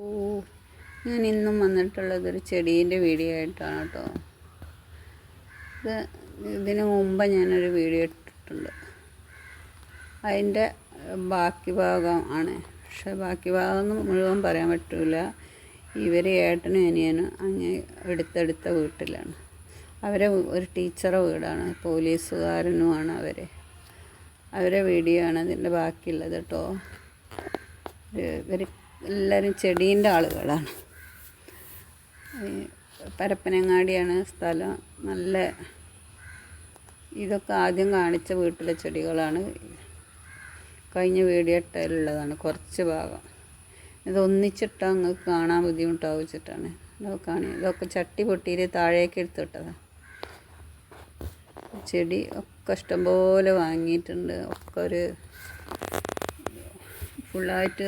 ഓ ഞാൻ ഇന്നും വന്നിട്ടുള്ളത് ഒരു ചെടീന്റെ വീഡിയോ ആയിട്ടാണ് കേട്ടോ. ഇത് ഇതിന് മുമ്പ് ഞാനൊരു വീഡിയോ ഇട്ടിട്ടുണ്ട്. അതിന്റെ ബാക്കി ഭാഗം ആണ്. പക്ഷെ ബാക്കി ഭാഗം ഒന്നും മുഴുവൻ പറയാൻ പറ്റില്ല ഇവർ ഏട്ടനും അനിയനും അങ്ങ് എടുത്തെടുത്ത വീട്ടിലാണ്. അവരെ ഒരു ടീച്ചറെ വീടാണ്. പോലീസുകാരനുമാണ് അവർ അവരെ വീഡിയോ ആണ് ഇതിന്റെ ബാക്കിയുള്ളത് കേട്ടോ. ഇവർ എല്ലാവരും ചെടീന്റെ ആളുകളാണ്. പരപ്പനങ്ങാടിയാണ് സ്ഥലം. നല്ല ഇതൊക്കെ ആദ്യം കാണിച്ച വീട്ടിലെ ചെടികളാണ്. കഴിഞ്ഞ വീഡിയോ ഇട്ടതിലുള്ളതാണ് കുറച്ച് ഭാഗം. ഇത് ഒന്നിച്ചിട്ടാൽ നിങ്ങൾക്ക് കാണാൻ ബുദ്ധിമുട്ടാവും വെച്ചിട്ടാണ്. ഇതൊക്കെ കാണി ഇതൊക്കെ ചട്ടി പൊട്ടിയിൽ താഴേക്ക് എടുത്തിട്ടതാണ് ചെടി ഒക്കെ ഇഷ്ടംപോലെ വാങ്ങിയിട്ടുണ്ട്. ഒക്കെ ഒരു ഫുള്ളായിട്ട്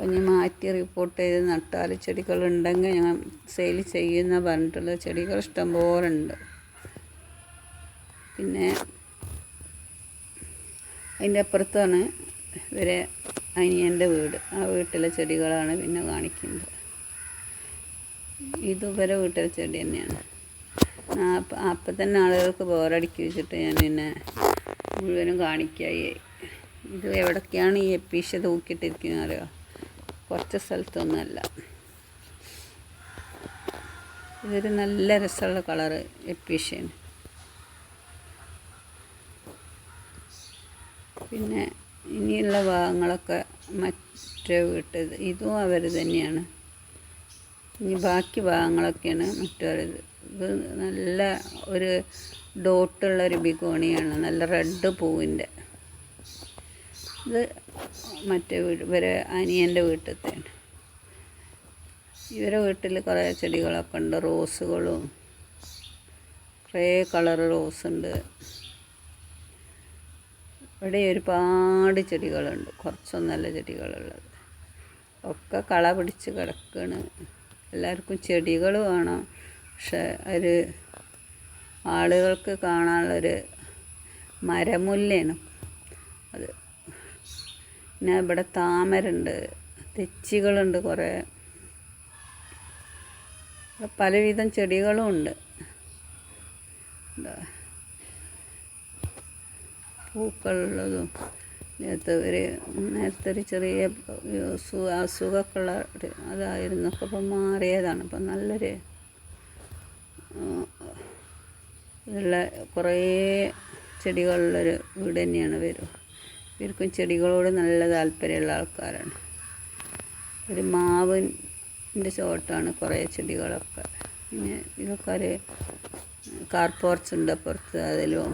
ഞാൻ മാറ്റി റിപ്പോർട്ട് ചെയ്ത് നട്ടാൽ ചെടികളുണ്ടെങ്കിൽ ഞാൻ സെയിൽ ചെയ്യുന്ന പറഞ്ഞിട്ടുള്ള ചെടികൾ ഇഷ്ടംപോലെ ഉണ്ട് പിന്നെ അതിന്റെ അപ്പുറത്താണ് ഇവരെ അനിയന്റെ വീട്. ആ വീട്ടിലെ ചെടികളാണ് പിന്നെ കാണിക്കുന്നത്. ഇത് വീട്ടിലെ ചെടി തന്നെയാണ്. അപ്പം അപ്പം തന്നെ ആളുകൾക്ക് ബോറടിക്കി വെച്ചിട്ട് ഞാൻ പിന്നെ മുഴുവനും കാണിക്കായി. ഇത് എവിടൊക്കെയാണ് ഈ എപ്പീഷ തൂക്കിയിട്ടിരിക്കുന്നത് അറിയോ? കുറച്ച് സ്ഥലത്തൊന്നുമല്ല. ഇതൊരു നല്ല രസമുള്ള കളറ് എപ്പിഷ്യൻ. പിന്നെ ഇനിയുള്ള ഭാഗങ്ങളൊക്കെ മറ്റേ വീട്ടത് ഇതും അവർ തന്നെയാണ്. ഇനി ബാക്കി ഭാഗങ്ങളൊക്കെയാണ് മറ്റവരത് ഇത് നല്ല ഒരു ഡോട്ടുള്ള ഒരു ബിഗോണിയാണ്. നല്ല റെഡ് പൂവിന്റെ. ഇത് മറ്റേ വീട് ഇവരെ അനിയന്റെ വീട്ടിലത്തെയാണ് ഇവരെ വീട്ടിൽ കുറേ ചെടികളൊക്കെ ഉണ്ട് റോസുകളും. കുറേ കളർ റോസ് ഉണ്ട്. ഇവിടെ ഒരുപാട് ചെടികളുണ്ട് കുറച്ചൊന്നല്ല ചെടികളുള്ളത്. ഒക്കെ കള പിടിച്ച് കിടക്കുകയാണ് എല്ലാവർക്കും ചെടികൾ വേണം. പക്ഷെ ഒരു ആളുകൾക്ക് കാണാനുള്ളൊരു മരമുല്ലയാണ് അത് പിന്നെ ഇവിടെ താമരുണ്ട് തെച്ചികളുണ്ട് കുറേ. പലവിധം ചെടികളും ഉണ്ട്. പൂക്കളുള്ളതും നേരത്തെ ഒരു നേരത്തെ ഒരു ചെറിയ അസുഖമൊക്കെയുള്ള ഉള്ള അതായിരുന്നു. ഒക്കെ ഇപ്പം മാറിയതാണ്. ഇപ്പം നല്ലൊരു ഇതുള്ള കുറേ ചെടികളുള്ളൊരു വീട് തന്നെയാണ് വരും. ഇവർക്കും ചെടികളോട് നല്ല താല്പര്യമുള്ള ആൾക്കാരാണ്. ഒരു മാവിന്റെ ചോട്ടാണ് കുറേ ചെടികളൊക്കെ. പിന്നെ ഇതൊക്കെ ഒരു കാർ പോർച്ച് ഉണ്ട് അപ്പുറത്ത് അതിലും.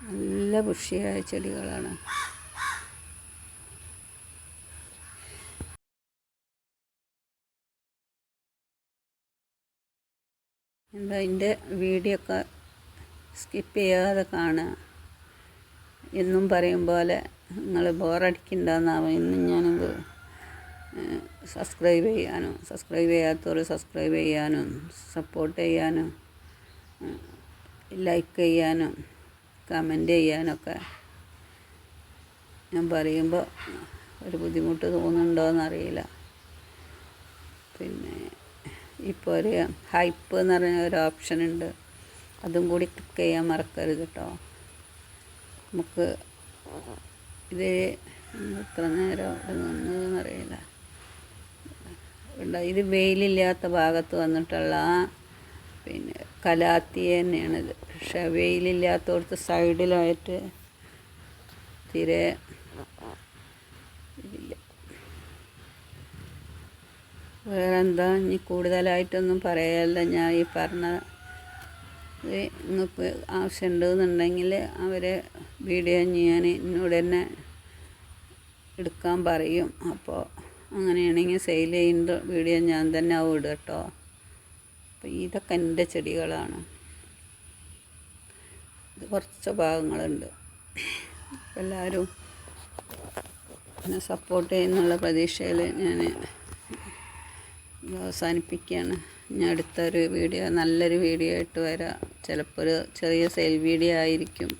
നല്ല പുഷിയായ ചെടികളാണ്. എന്താ വീഡിയോ ഒക്കെ സ്കിപ്പ് ചെയ്യാതെ കാണുക. എന്നും പറയും പോലെ നിങ്ങൾ ബോറടിക്കണ്ടെന്നാവും ഇന്നും ഞാനത് സബ്സ്ക്രൈബ് ചെയ്യാനും സബ്സ്ക്രൈബ് ചെയ്യാത്തവർ സബ്സ്ക്രൈബ് ചെയ്യാനും സപ്പോർട്ട് ചെയ്യാനും ലൈക്ക് ചെയ്യാനും കമന്റ് ചെയ്യാനൊക്കെ ഞാൻ പറയുമ്പോൾ ഒരു ബുദ്ധിമുട്ട് തോന്നുന്നുണ്ടോയെന്നറിയില്ല പിന്നെ ഇപ്പോൾ ഒരു ഹൈപ്പ് എന്ന് പറഞ്ഞ ഒരു ഓപ്ഷൻ ഉണ്ട്. അതും കൂടി ക്ലിക്ക് ചെയ്യാൻ മറക്കരുത് കേട്ടോ നമുക്ക് ഇത് എത്ര നേരം ഇവിടെ നിന്നതെന്നറിയില്ല ഇത് വെയിലില്ലാത്ത ഭാഗത്ത് വന്നിട്ടുള്ള പിന്നെ കലാത്തി തന്നെയാണിത് പക്ഷെ വെയിലില്ലാത്തടത്ത് സൈഡിലായിട്ട് തീരെ വേറെന്താ? ഇനി കൂടുതലായിട്ടൊന്നും പറയല്ല. ഞാൻ ഈ പറഞ്ഞ നിങ്ങൾക്ക് ആവശ്യമുണ്ടെന്നുണ്ടെങ്കിൽ അവരെ വീഡിയോ ഞാൻ എന്നോട് തന്നെ എടുക്കാൻ പറയും. അപ്പോൾ അങ്ങനെയാണെങ്കിൽ സെയിൽ ചെയ്യുന്ന വീഡിയോ ഞാൻ തന്നെ ആവും ഇടുക കേട്ടോ. അപ്പോൾ ഇതൊക്കെ എന്റെ ചെടികളാണ്. ഇത് കുറച്ച് ഭാഗങ്ങളുണ്ട്. എല്ലാവരും എന്നെ സപ്പോർട്ട് ചെയ്യുന്നുള്ള പ്രതീക്ഷയിൽ ഞാൻ അവസാനിപ്പിക്കുകയാണ്. ഞാൻ അടുത്തൊരു വീഡിയോ നല്ലൊരു വീഡിയോ ആയിട്ട് വരാം. ചിലപ്പോൾ ഒരു ചെറിയ സെയിൽ വീഡിയോ ആയിരിക്കും.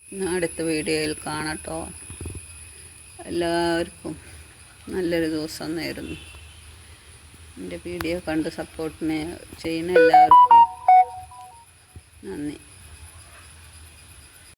ഞാൻ അടുത്ത വീഡിയോയിൽ കാണട്ടോ എല്ലാവർക്കും നല്ലൊരു ദിവസം നേരുന്നു. എന്റെ വീഡിയോ കണ്ട് സപ്പോർട്ടിനെ ചെയ്യുന്ന എല്ലാവർക്കും നന്ദി.